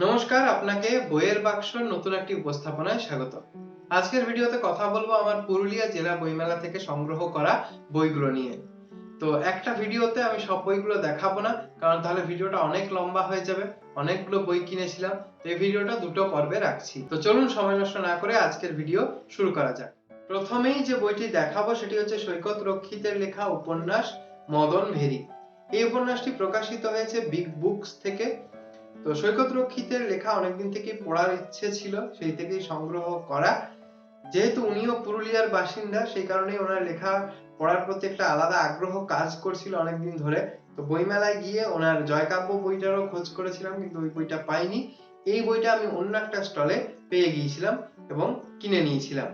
নমস্কার, আপনাকে বইয়ের বাক্স নতুন একটি উপস্থাপনায় স্বাগত। আজকের ভিডিওতে কথা বলব আমার পুরুলিয়া জেলা বইমেলা থেকে সংগ্রহ করা বইগুলো নিয়ে। তো একটা ভিডিওতে আমি সব বইগুলো দেখাবো না, কারণ তাহলে ভিডিওটা অনেক লম্বা হয়ে যাবে, অনেকগুলো বই কিনেছিলাম, তো এই ভিডিওটা দুটো পর্বে রাখছি। তো চলুন সময় নষ্ট না করে আজকের ভিডিও শুরু করা যাক। প্রথমেই যে বইটি দেখাবো সেটি হচ্ছে সৈকত রক্ষিতের লেখা উপন্যাস মদন ভেরি। এই উপন্যাসটি প্রকাশিত হয়েছে বিগ বুকস থেকে তো সৈকত রক্ষিতের লেখা অনেকদিন থেকে পড়ার ইচ্ছে ছিল, সেই থেকেই সংগ্রহ করা। যেহেতু উনিও পুরুলিয়ার বাসিন্দা, সেই কারণে ওনার লেখা পড়ার প্রতি একটা আলাদা আগ্রহ কাজ করছিল অনেকদিন ধরে। তো বইমেলায় গিয়ে ওনার জয়কাব্য বইটারও খোঁজ করেছিলাম, কিন্তু ওই বইটা পাইনি। এই বইটা আমি অন্য একটা স্টলে পেয়ে গিয়েছিলাম এবং কিনে নিয়েছিলাম।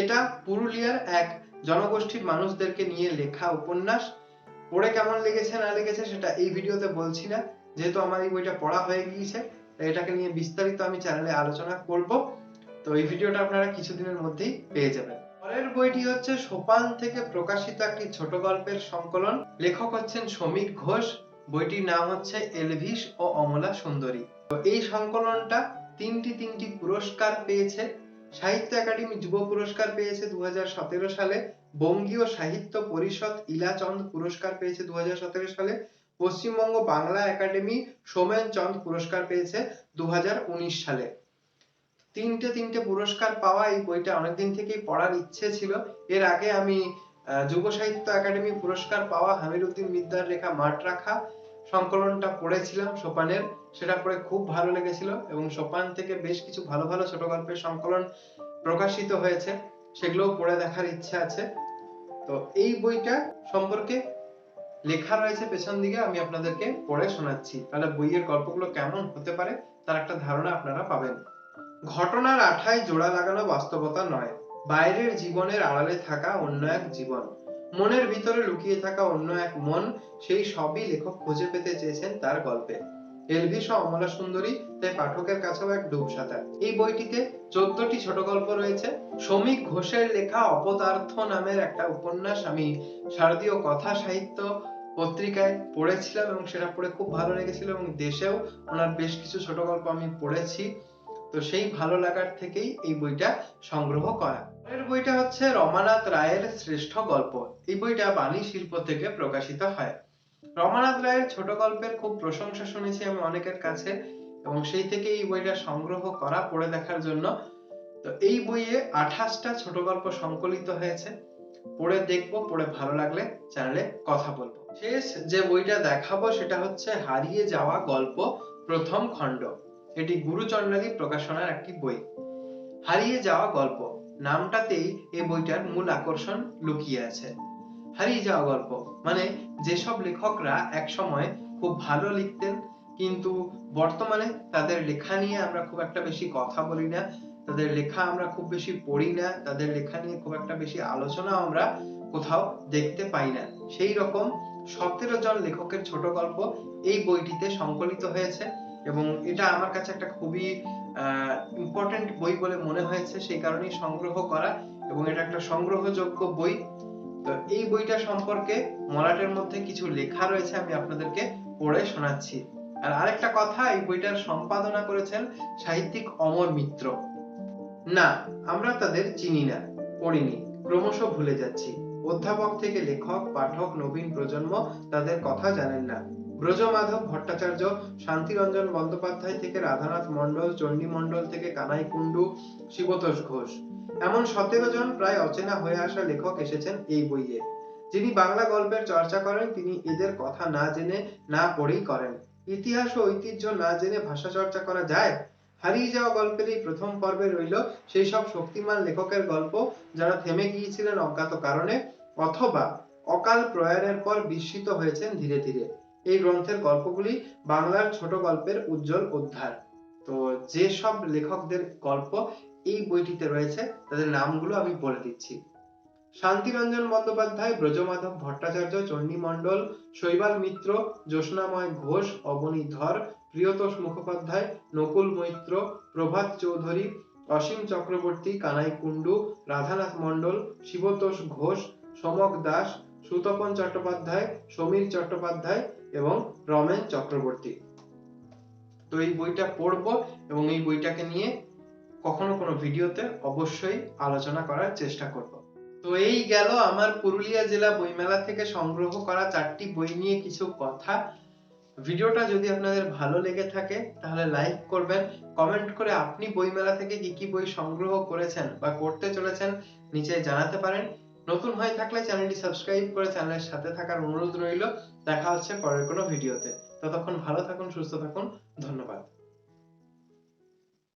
এটা পুরুলিয়ার এক জনগোষ্ঠীর মানুষদেরকে নিয়ে লেখা উপন্যাস। পড়ে কেমন লেগেছে, না লেগেছে সেটা এই ভিডিওতে বলছি না। যেহেতু আমার এই বইটা পড়া হয়ে গিয়েছে এটাকে নিয়ে বিস্তারিত আমি চ্যানেলে আলোচনা করব। তো এই ভিডিওটা আপনারা কিছুদিনের মধ্যেই পেয়ে যাবেন। পরের বইটি হচ্ছে সোপান থেকে প্রকাশিত একটি ছোট গল্পের সংকলন। লেখক হচ্ছেন সমীক ঘোষ। বইটির নাম হচ্ছে এলভিস ও অমলা সুন্দরী। তো এই সংকলনটা তিনটি তিনটি পুরস্কার পেয়েছে। সাহিত্য একাডেমি যুব পুরস্কার পেয়েছে দু হাজার সতেরো সালে। বঙ্গীয় সাহিত্য পরিষদ ইলাচন্দ পুরস্কার পেয়েছে দু হাজার সতেরো সালে। পশ্চিমবঙ্গ বাংলা একাডেমি সোমেন চন্দ পুরস্কার পেয়েছে দু হাজার উনিশ সালে। তিনটে তিনটে পুরস্কার পাওয়া এই বইটা অনেকদিন থেকেই পড়ার ইচ্ছে ছিল। এর আগে আমি যুব সাহিত্য একাডেমি পুরস্কার পাওয়া হামিরুদ্দিন মিদ্দার লেখা মাঠ রাখা সংকলনটা পড়েছিলাম সোপানের। সেটা পড়ে খুব ভালো লেগেছিল এবং সোপান থেকে বেশ কিছু ভালো ভালো ছোট গল্পের সংকলন প্রকাশিত হয়েছে, সেগুলোও পড়ে দেখার ইচ্ছে আছে। তো এই বইটা সম্পর্কে লেখা রয়েছে পেছন দিকে, আমি আপনাদেরকে পড়ে শোনাচ্ছি। তাহলে বইয়ের গল্পগুলো কেমন হতে পারে, তার একটা ধারণা আপনারা পাবেন। ঘটনার আঠায় জোড়া লাগানো বাস্তবতা নয়, বাইরের জীবনের আড়ালে থাকা অন্য এক জীবন। মনের ভিতরে লুকিয়ে থাকা অন্য এক মন, সেই সবই লেখক খুঁজে পেতে চেয়েছেন তার গল্পে। এলভিস অমলা সুন্দরী তাই পাঠকের কাছেও এক ডুব সাঁতার। এই বইটিতে চোদ্দটি ছোট গল্প রয়েছে। শ্রমিক ঘোষের লেখা অপদার্থ নামের একটা উপন্যাস আমি শারদীয় কথা সাহিত্য পত্রিকায় পড়েছিলাম এবং সেটা পড়ে খুব ভালো লেগেছিল এবং দেশেও ওনার বেশ কিছু ছোট গল্প আমি পড়েছি। তো সেই ভালো লাগার থেকেই এই বইটা সংগ্রহ করা। পরের বইটা হচ্ছে রমানাথ রায়ের শ্রেষ্ঠ গল্প। এই বইটা বাণী শিল্প থেকে প্রকাশিত হয়। রমানাথ রায়ের ছোট গল্পের খুব প্রশংসা শুনেছি আমি অনেকের কাছে এবং সেই থেকে এই বইটা সংগ্রহ করা, পড়ে দেখার জন্য। তো এই বইয়ে আঠাশটা ছোট গল্প সংকলিত হয়েছে। পড়ে দেখব, পড়ে ভালো লাগলে চ্যানেলে কথা বলব। শেষ যে বইটা দেখাবো সেটা হচ্ছে হারিয়ে যাওয়া গল্প, প্রথম খণ্ড। এটি গুরুচণ্ডালী প্রকাশনার একটি বই। হারিয়ে যাওয়া গল্প। নামটাতেই এই বইটার মূল আকর্ষণ লুকিয়ে আছে। হারিয়ে যাওয়া গল্প। মানে যেসব লেখকরা এক সময় খুব ভালো লিখতেন, কিন্তু বর্তমানে তাদের লেখা নিয়ে আমরা খুব একটা বেশি কথা বলি না, তাদের লেখা আমরা খুব বেশি পড়ি না, তাদের লেখা নিয়ে খুব একটা বেশি আলোচনা আমরা কোথাও দেখতে পাই না। সেই রকম সতেরো জন লেখকের ছোট গল্প এই বইটিতে সংকলিত হয়েছে এবং এটা আমার কাছে একটা খুবই ইম্পর্টেন্ট বই বলে মনে হয়েছে, সেই কারণেই সংগ্রহ করা এবং এটা একটা সংগ্রহযোগ্য বই। তো এই বইটা সম্পর্কে মলাটের মধ্যে কিছু লেখা রয়েছে, আমি আপনাদেরকে পড়ে শোনাচ্ছি। আর আরেকটা কথা, এই বইটার সম্পাদনা করেছেন সাহিত্যিক অমর মিত্র। না, আমরা তাদের চিনি না, পড়িনি, ক্রমশ ভুলে যাচ্ছি। অধ্যাপক থেকে লেখক, পাঠক, নবীন প্রজন্ম তাদের কথা জানেন না। ব্রজমাধব ভট্টাচার্য, শান্তিরঞ্জন বন্দ্যোপাধ্যায় থেকে রাধানাথ মণ্ডল, চণ্ডী মণ্ডল থেকে কানাই কুণ্ডু, শিবতোষ ঘোষ। এমন সতেরো জন প্রায় অচেনা হয়ে আসা লেখক এসেছেন এই বইয়ে। যিনি বাংলা গল্পের চর্চা করেন, তিনি এদের কথা না জেনে, না পড়েই করেন। ইতিহাস ও ঐতিহ্য না জেনে ভাষা চর্চা করা যায়? হারিয়ে যাওয়া গল্পের এই প্রথম পর্বে রইল সেই সব শক্তিমান লেখকের গল্প যারা থেমে গিয়েছিলেন অজ্ঞাত কারণে অথবা অকাল প্রয়াণের পর বিস্মিত হয়েছেন ধীরে ধীরে। এই গ্রন্থের গল্পগুলি বাংলার ছোট গল্পের উজ্জ্বল উদ্ধার। তো যে সব লেখকদের গল্প এই বইটিতে রয়েছে, তাদের নামগুলো আমি বলে দিচ্ছি। শান্তিরঞ্জন বন্দ্যোপাধ্যায়, ব্রজমাধব ভট্টাচার্য, চণ্ডী মণ্ডল, শৈবাল মিত্র, জ্যোৎস্নাময় ঘোষ অবনী ধর প্রিয়তোষ মুখোপাধ্যায়, নকুল মৈত্র, প্রভাত চৌধুরী, অসীম চক্রবর্তী, কানাই কুণ্ডু, রাধানাথ মণ্ডল, শিবতোষ ঘোষ, সমক দাস, সুতপন চট্টোপাধ্যায়, সমীর চট্টোপাধ্যায় এবং রমেন চক্রবর্তী। তো এই বইটা পড়ব এবং এই বইটাকে নিয়ে কখনো কোনো ভিডিওতে অবশ্যই আলোচনা করার চেষ্টা করব। তো এই গেল আমার পুরুলিয়া জেলা বইমেলা থেকে সংগ্রহ করা চারটি বই নিয়ে কিছু কথা। ভিডিওটা যদি আপনাদের ভালো লেগে থাকে, তাহলে লাইক করবেন। কমেন্ট করে আপনি বইমেলা থেকে কি কি বই সংগ্রহ করেছেন বা করতে চলেছেন, নিচে জানাতে পারেন। নতুন হয়ে থাকলে চ্যানেলটি সাবস্ক্রাইব করে চ্যানেলের সাথে থাকার অনুরোধ রইল। দেখা হচ্ছে পরের কোনো ভিডিওতে। ততক্ষণ ভালো থাকুন, সুস্থ থাকুন। ধন্যবাদ।